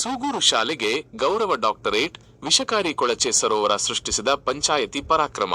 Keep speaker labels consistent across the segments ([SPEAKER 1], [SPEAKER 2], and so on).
[SPEAKER 1] ಸೂಗೂರು ಶಾಲೆಗೆ ಗೌರವ ಡಾಕ್ಟರೇಟ್ ವಿಷಕಾರಿ ಕೊಳಚೆ ಸರೋವರ ಸೃಷ್ಟಿಸಿದ ಪಂಚಾಯತಿ ಪರಾಕ್ರಮ.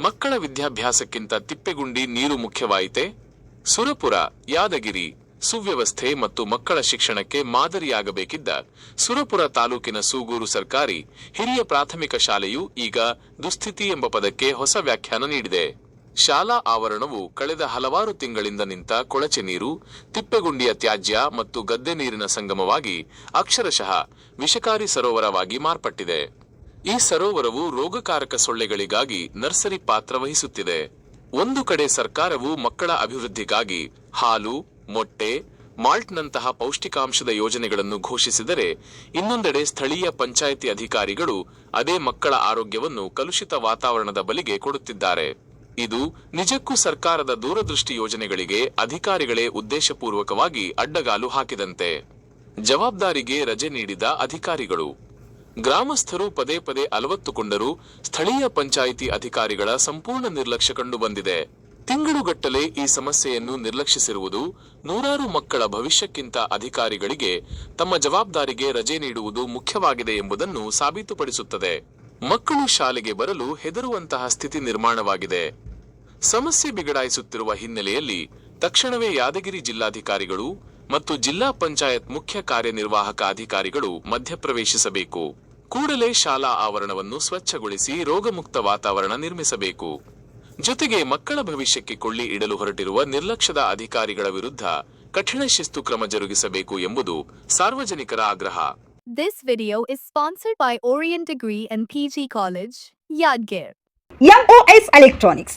[SPEAKER 1] ಮಕ್ಕಳ ವಿದ್ಯಾಭ್ಯಾಸಕ್ಕಿಂತ ತಿಪ್ಪೆಗುಂಡಿ ನೀರು ಮುಖ್ಯವಾಯಿತೆ. ಸುರಪುರ, ಯಾದಗಿರಿ, ಸುವ್ಯವಸ್ಥೆ ಮತ್ತು ಮಕ್ಕಳ ಶಿಕ್ಷಣಕ್ಕೆ ಮಾದರಿಯಾಗಬೇಕಿದ್ದ ಸುರಪುರ ತಾಲೂಕಿನ ಸೂಗೂರು ಸರ್ಕಾರಿ ಹಿರಿಯ ಪ್ರಾಥಮಿಕ ಶಾಲೆಯು ಈಗ ದುಸ್ಥಿತಿ ಎಂಬ ಪದಕ್ಕೆ ಹೊಸ ವ್ಯಾಖ್ಯಾನ ನೀಡಿದೆ. ಶಾಲಾ ಆವರಣವು ಕಳೆದ ಹಲವಾರು ತಿಂಗಳಿಂದ ನಿಂತ ಕೊಳಚೆ ನೀರು, ತಿಪ್ಪೆಗುಂಡಿಯ ತ್ಯಾಜ್ಯ ಮತ್ತು ಗದ್ದೆ ನೀರಿನ ಸಂಗಮವಾಗಿ ಅಕ್ಷರಶಃ ವಿಷಕಾರಿ ಸರೋವರವಾಗಿ ಮಾರ್ಪಟ್ಟಿದೆ. ಈ ಸರೋವರವು ರೋಗಕಾರಕ ಸೊಳ್ಳೆಗಳಿಗಾಗಿ ನರ್ಸರಿ ಪಾತ್ರ ವಹಿಸುತ್ತಿದೆ. ಒಂದು ಕಡೆ ಸರ್ಕಾರವು ಮಕ್ಕಳ ಅಭಿವೃದ್ಧಿಗಾಗಿ ಹಾಲು, ಮೊಟ್ಟೆ, ಮಾಲ್ಟ್ನಂತಹ ಪೌಷ್ಟಿಕಾಂಶದ ಯೋಜನೆಗಳನ್ನು ಘೋಷಿಸಿದರೆ ಇನ್ನೊಂದೆಡೆ ಸ್ಥಳೀಯ ಪಂಚಾಯಿತಿ ಅಧಿಕಾರಿಗಳು ಅದೇ ಮಕ್ಕಳ ಆರೋಗ್ಯವನ್ನು ಕಲುಷಿತ ವಾತಾವರಣದ ಬಲಿಗೆ ಕೊಡುತ್ತಿದ್ದಾರೆ. ಇದು ನಿಜಕ್ಕೂ ಸರ್ಕಾರದ ದೂರದೃಷ್ಟಿ ಯೋಜನೆಗಳಿಗೆ ಅಧಿಕಾರಿಗಳೇ ಉದ್ದೇಶಪೂರ್ವಕವಾಗಿ ಅಡ್ಡಗಾಲು ಹಾಕಿದಂತೆ. ಜವಾಬ್ದಾರಿಗೆ ರಜೆ ನೀಡಿದ ಅಧಿಕಾರಿಗಳು. ಗ್ರಾಮಸ್ಥರು ಪದೇ ಪದೇ ಅಲವತ್ತುಕೊಂಡರೂ ಸ್ಥಳೀಯ ಪಂಚಾಯಿತಿ ಅಧಿಕಾರಿಗಳ ಸಂಪೂರ್ಣ ನಿರ್ಲಕ್ಷ್ಯ ಕಂಡುಬಂದಿದೆ. ತಿಂಗಳುಗಟ್ಟಲೆ ಈ ಸಮಸ್ಯೆಯನ್ನು ನಿರ್ಲಕ್ಷಿಸಿರುವುದು ನೂರಾರು ಮಕ್ಕಳ ಭವಿಷ್ಯಕ್ಕಿಂತ ಅಧಿಕಾರಿಗಳಿಗೆ ತಮ್ಮ ಜವಾಬ್ದಾರಿಗೆ ರಜೆ ನೀಡುವುದು ಮುಖ್ಯವಾಗಿದೆ ಎಂಬುದನ್ನು ಸಾಬೀತುಪಡಿಸುತ್ತದೆ. ಮಕ್ಕಳು ಶಾಲೆಗೆ ಬರಲು ಹೆದರುವಂತಹ ಸ್ಥಿತಿ ನಿರ್ಮಾಣವಾಗಿದೆ. ಸಮಸ್ಯೆ ಬಿಗಡಾಯಿಸುತ್ತಿರುವ ಹಿನ್ನೆಲೆಯಲ್ಲಿ ತಕ್ಷಣವೇ ಯಾದಗಿರಿ ಜಿಲ್ಲಾಧಿಕಾರಿಗಳು ಮತ್ತು ಜಿಲ್ಲಾ ಪಂಚಾಯತ್ ಮುಖ್ಯ ಕಾರ್ಯನಿರ್ವಾಹಕ ಅಧಿಕಾರಿಗಳು ಮಧ್ಯಪ್ರವೇಶಿಸಬೇಕು. ಕೂಡಲೇ ಶಾಲಾ ಆವರಣವನ್ನು ಸ್ವಚ್ಛಗೊಳಿಸಿ ರೋಗಮುಕ್ತ ವಾತಾವರಣ ನಿರ್ಮಿಸಬೇಕು. ಜೊತೆಗೆ ಮಕ್ಕಳ ಭವಿಷ್ಯಕ್ಕೆ ಕೊಳ್ಳಿ ಇಡಲು ಹೊರಟಿರುವ ನಿರ್ಲಕ್ಷ್ಯದ ಅಧಿಕಾರಿಗಳ ವಿರುದ್ಧ ಕಠಿಣ ಶಿಸ್ತು ಕ್ರಮ ಜರುಗಿಸಬೇಕು ಎಂಬುದು ಸಾರ್ವಜನಿಕರ ಆಗ್ರಹ.
[SPEAKER 2] This video is sponsored by Orient Degree and PG College, Yadgir.
[SPEAKER 3] MOS electronics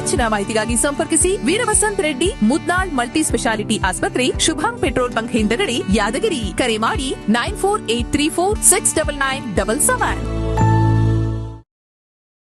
[SPEAKER 4] ಹೆಚ್ಚಿನ ಮಾಹಿತಿಗಾಗಿ ಸಂಪರ್ಕಿಸಿ ವೀರವಸಂತ್ ರೆಡ್ಡಿ ಮುದ್ನಾಳ್ ಮಲ್ಟಿ ಸ್ಪೆಷಾಲಿಟಿ ಆಸ್ಪತ್ರೆ, ಶುಭಂ ಪೆಟ್ರೋಲ್ ಬಂಕ್ ಹಿಂದಗಡೆ ಯಾದಗಿರಿ. ಕರೆ ಮಾಡಿ nine four eight three four six double nine double seven.